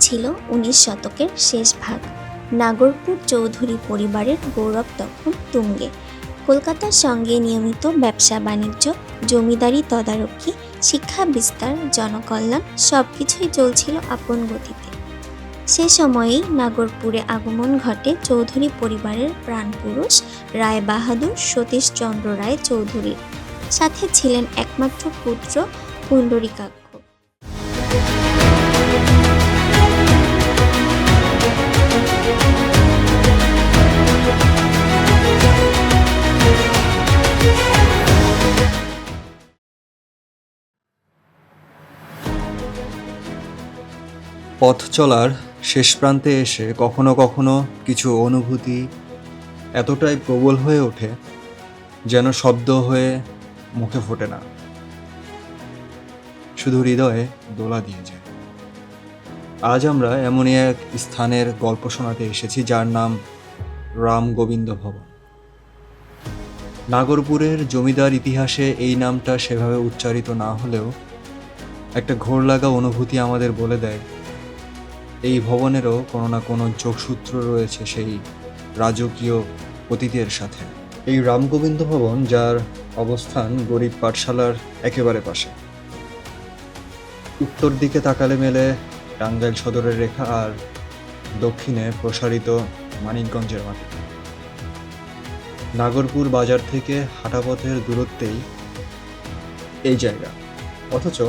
ছিল উনিশ শতকের শেষ ভাগ। নাগরপুর চৌধুরী পরিবারের গৌরব তখন তুঙ্গে। কলকাতার সঙ্গে নিয়মিত ব্যবসা, বাণিজ্য, জমিদারি, তদারকি, শিক্ষা, বিস্তার, জনকল্যাণ সব কিছুই চলছিল আপন গতিতে। সে সময়েই নাগরপুরে আগমন ঘটে চৌধুরী পরিবারের প্রাণপুরুষ রায় বাহাদুর সতীশচন্দ্র রায় চৌধুরীর। সাথে ছিলেন একমাত্র পুত্র পুণ্ডরিকাক্ষ। পথ চলার শেষ প্রান্তে এসে কখনো কখনো কিছু অনুভূতি এতটাই প্রবল হয়ে ওঠে যেন শব্দ হয়ে মুখে ফোটে না। শুধু হৃদয়ে দোলা দিয়ে যায় আজ আমরা এমনই এক স্থানের গল্প শোনাতে এসেছি যার নাম রাম গোবিন্দ ভবন। নাগরপুরের জমিদার ইতিহাসে এই নামটা সেভাবে উচ্চারিত না হলেও একটা ঘোর লাগা অনুভূতি আমাদের বলে দেয় এই ভবনেরও কোনো না কোনো যোগসূত্র রয়েছে সেই রাজকীয় অতীতের সাথে। এই রামগোবিন্দ ভবন, যার অবস্থান গরিব পাঠশালার একেবারে পাশে। উত্তর দিকে তাকালে মেলে টাঙ্গাইল সদরের রেখা আর দক্ষিণে প্রসারিত মানিকগঞ্জের মাটি। নাগরপুর বাজার থেকে হাঁটাপথের দূরত্বেই এই জায়গা। অথচ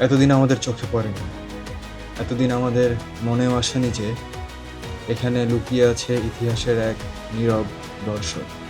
এতদিন আমাদের চোখে পড়েনি। এতদিন আমাদের মনেও আসেনি যে এখানে লুকিয়ে আছে ইতিহাসের এক নীরব দর্শক।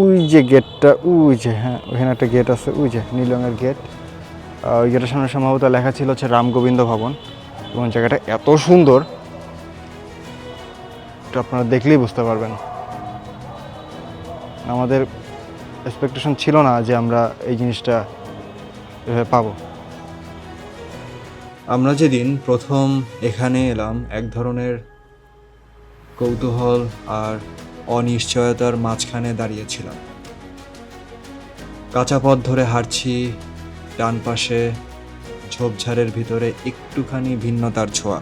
ওই যে গেটটা, ওই যে হ্যাঁ ওখানে একটা গেট আছে, ওই যে নীল রঙের গেট ওই গেটের সামনে সম্ভবত লেখা ছিল হচ্ছে রামগোবিন্দ ভবন। এবং জায়গাটা এত সুন্দর একটু আপনারা দেখলেই বুঝতে পারবেন। আমাদের এক্সপেকটেশন ছিল না যে আমরা এই জিনিসটা এভাবে পাবো। আমরা যেদিন প্রথম এখানে এলাম, এক ধরনের কৌতূহল আর অনিশ্চয়তার মাঝখানে দাঁড়িয়েছিলাম। কাঁচা পথ ধরে হাঁটছি, ডান পাশে ঝোপঝাড়ের ভিতরে একটুখানি ভিন্নতার ছোঁয়া।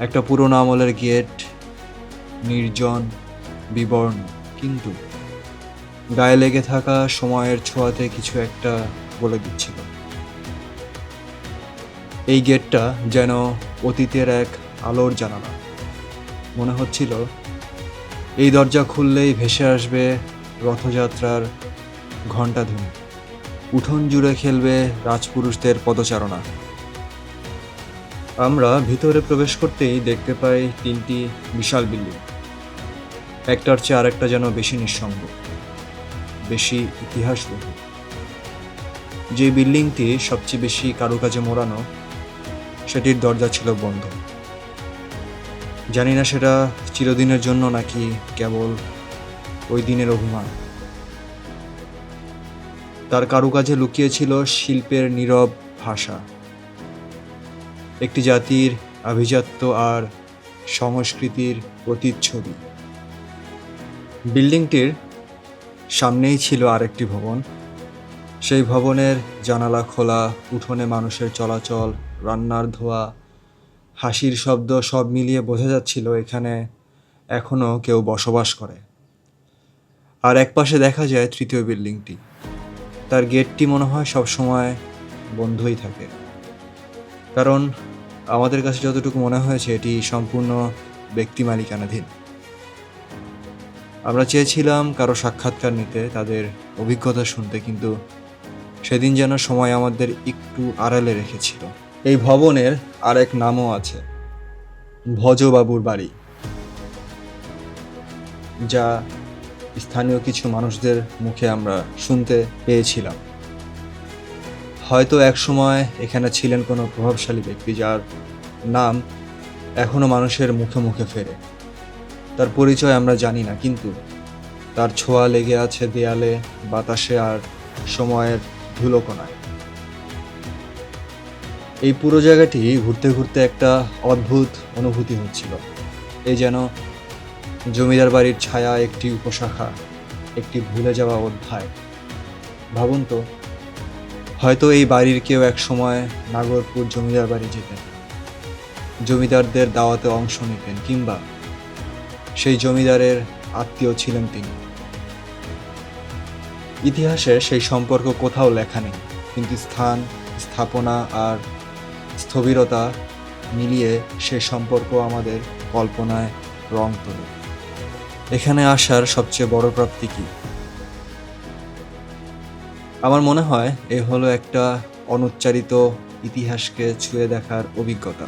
একটা পুরোনো আমলের গেট, নির্জন, বিবর্ণ, কিন্তু গায়ে লেগে থাকা সময়ের ছোঁয়াতে কিছু একটা বলে দিচ্ছিল। এই গেটটা যেন অতীতের এক আলোর জানালা। মনে হচ্ছিল এই দরজা খুললেই ভেসে আসবে রথযাত্রার ঘণ্টা ঘণ্টাধ্বনি উঠোন জুড়ে খেলবে রাজপুরুষদের পদচারণা। আমরা ভিতরে প্রবেশ করতেই দেখতে পাই তিনটি বিশাল বিল্ডিং। একটার চেয়ে আরেকটা যেন বেশি নিঃসঙ্গ, বেশি ইতিহাসবহ। যে বিল্ডিংটি সবচেয়ে বেশি কারুকাজে মোড়ানো, সেটির দরজা ছিল বন্ধ। জানি না সেটা চিরদিনের জন্য নাকি কেবল ওই দিনের অভিমান। তার কারুকাজে লুকিয়েছিল শিল্পের নীরব ভাষা। একটি জাতির আভিজাত্য আর সংস্কৃতির প্রতিচ্ছবি। বিল্ডিংটির সামনেই ছিল আরেকটি ভবন। সেই ভবনের জানালা খোলা, উঠোনে মানুষের চলাচল, রান্নার ধোয়া হাসির শব্দ সব মিলিয়ে বোঝা যাচ্ছিল এখানে এখনও কেউ বসবাস করে। আর একপাশে দেখা যায় তৃতীয় বিল্ডিংটি। তার গেটটি মনে হয় সবসময় বন্ধই থাকে। কারণ আমাদের কাছে যতটুকু মনে হয়েছে এটি সম্পূর্ণ ব্যক্তি মালিকানাধীন। আমরা চেয়েছিলাম কারও সাক্ষাৎকার নিতে, তাদের অভিজ্ঞতা শুনতে, কিন্তু সেদিন যেন সময় আমাদের একটু আড়ালে রেখেছিল। এই ভবনের আরেক নামও আছে, ভজবাবুর বাড়ি, যা স্থানীয় কিছু মানুষদের মুখে আমরা শুনতে পেয়েছিলাম। হয়তো এক সময় এখানে ছিলেন কোনো প্রভাবশালী ব্যক্তি যার নাম এখনও মানুষের মুখে মুখে ফেরে। তার পরিচয় আমরা জানি না, কিন্তু তার ছোঁয়া লেগে আছে দেয়ালে, বাতাসে আর সময়ের ধুলোকণায়। এই পুরো জায়গাটি ঘুরতে ঘুরতে একটা অদ্ভুত অনুভূতি হচ্ছিল। এই যেন জমিদার বাড়ির ছায়া একটি উপশাখা, একটি ভুলে যাওয়া অধ্যায়। ভাবুন তো, হয়তো এই বাড়ির কেউ এক সময় নাগরপুর জমিদার বাড়ি যেতেন। জমিদারদের দাওয়াতে অংশ নিতেন কিংবা সেই জমিদারের আত্মীয় ছিলেন তিনি। ইতিহাসে সেই সম্পর্ক কোথাও লেখা নেই, কিন্তু স্থান, স্থাপনা আর স্থবিরতা মিলিয়ে সে সম্পর্ক আমাদের কল্পনায় রং তোলে। এখানে আসার সবচেয়ে বড় প্রাপ্তি কি? আমার মনে হয় এ হলো একটা অনুচ্চারিত ইতিহাসকে ছুঁয়ে দেখার অভিজ্ঞতা।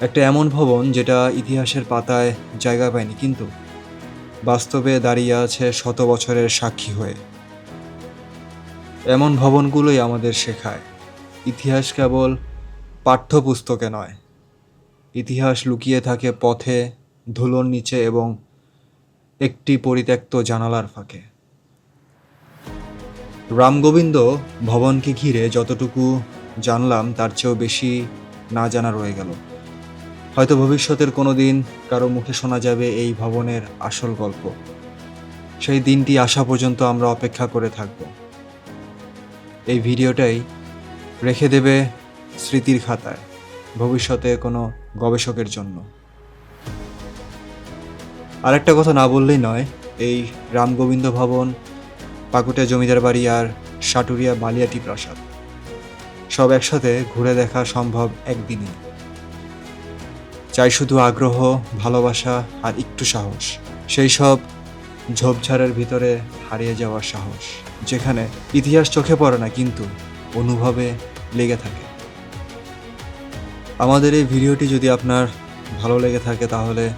একটা এমন ভবন যেটা ইতিহাসের পাতায় জায়গা পায়নি, কিন্তু বাস্তবে দাঁড়িয়ে আছে শত বছরের সাক্ষী হয়ে। এমন ভবনগুলোই আমাদের শেখায়। ইতিহাস কেবল পাঠ্যপুস্তকে নয়। ইতিহাস লুকিয়ে থাকে পথে, ধুলোর নিচে এবং একটি পরিত্যক্ত জানালার ফাঁকে। রামগোবিন্দ ভবনকে ঘিরে যতটুকু জানলাম, তার চেয়েও বেশি না জানা রয়ে গেল। হয়তো ভবিষ্যতের কোনো দিন কারও মুখে শোনা যাবে এই ভবনের আসল গল্প। সেই দিনটি আসা পর্যন্ত আমরা অপেক্ষা করে থাকব। এই ভিডিওটাই রেখে দেবে স্মৃতির খাতায়, ভবিষ্যতে কোনো গবেষকের জন্য। আরেকটা কথা না বললেই নয়, এই রামগোবিন্দ ভবন, পাকুটে জমিদার বাড়ি আর সাটুরিয়া বালিয়াটি প্রাসাদ, সব একসাথে ঘুরে দেখা সম্ভব একদিনই। চাই শুধু আগ্রহ, ভালোবাসা আর একটু সাহস, সেই সব ঝোপঝাড়ের ভিতরে হারিয়ে যাওয়ার সাহস, যেখানে ইতিহাস চোখে পড়ে না, কিন্তু অনুভবে লেগে থাকে। আমাদের এই ভিডিওটি যদি আপনার ভালো লেগে থাকে তাহলে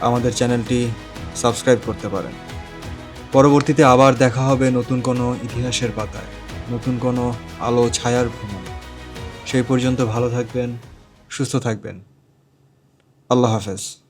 আমাদের চ্যানেলটি সাবস্ক্রাইব করতে পারেন। পরবর্তীতে আবার দেখা হবে নতুন কোনো ইতিহাসের পাতায়, নতুন কোনো আলো ছায়ার ভ্রমণ। সেই পর্যন্ত ভালো থাকবেন, সুস্থ থাকবেন। আল্লাহ হাফেজ।